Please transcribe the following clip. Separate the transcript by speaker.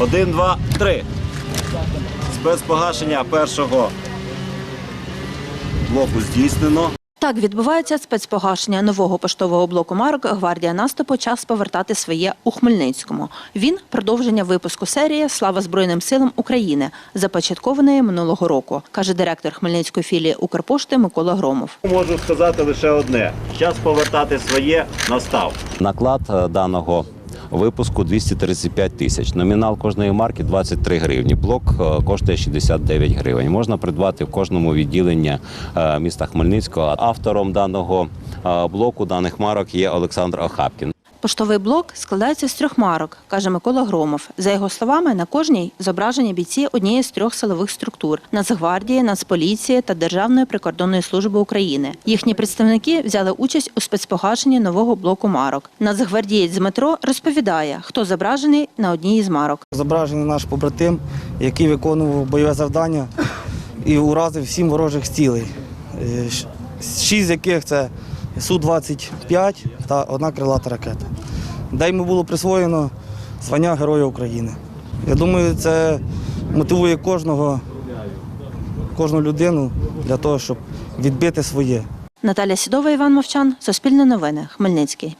Speaker 1: Один, два, три. Спецпогашення першого блоку здійснено.
Speaker 2: Так відбувається спецпогашення нового поштового блоку марок Гвардія наступу. Час повертати своє у Хмельницькому. Він продовження випуску серії Слава Збройним силам України, започаткованої минулого року, каже директор Хмельницької філії Укрпошти Микола Громов.
Speaker 1: Можу сказати лише одне: час повертати своє настав.
Speaker 3: Наклад е, даного випуску 235 тисяч. Номінал кожної марки 23 гривні. Блок е, коштує 69 гривень. Можна придбати в кожному відділенні е, міста Хмельницького. Автором даного е, блоку даних марок є Олександр Охапкін.
Speaker 2: Поштовий блок складається з трьох марок, каже Микола Громов. За його словами, на кожній зображені бійці однієї з трьох силових структур Нацгвардії, Нацполіції та Державної прикордонної служби України. Їхні представники взяли участь у спецпогашенні нового блоку марок. Нацгвардієць з метро розповідає, хто зображений на одній із марок.
Speaker 4: Зображений наш побратим, який виконував бойове завдання і уразив сім ворожих цілей. Е, Шість з яких це Су-25 та одна крилата ракета. Де йому було присвоєно звання Героя України. Я думаю, це мотивує кожного, кожну людину для того, щоб відбити своє.
Speaker 2: Наталя Сідова, Іван Мовчан, Суспільне новини, Хмельницький.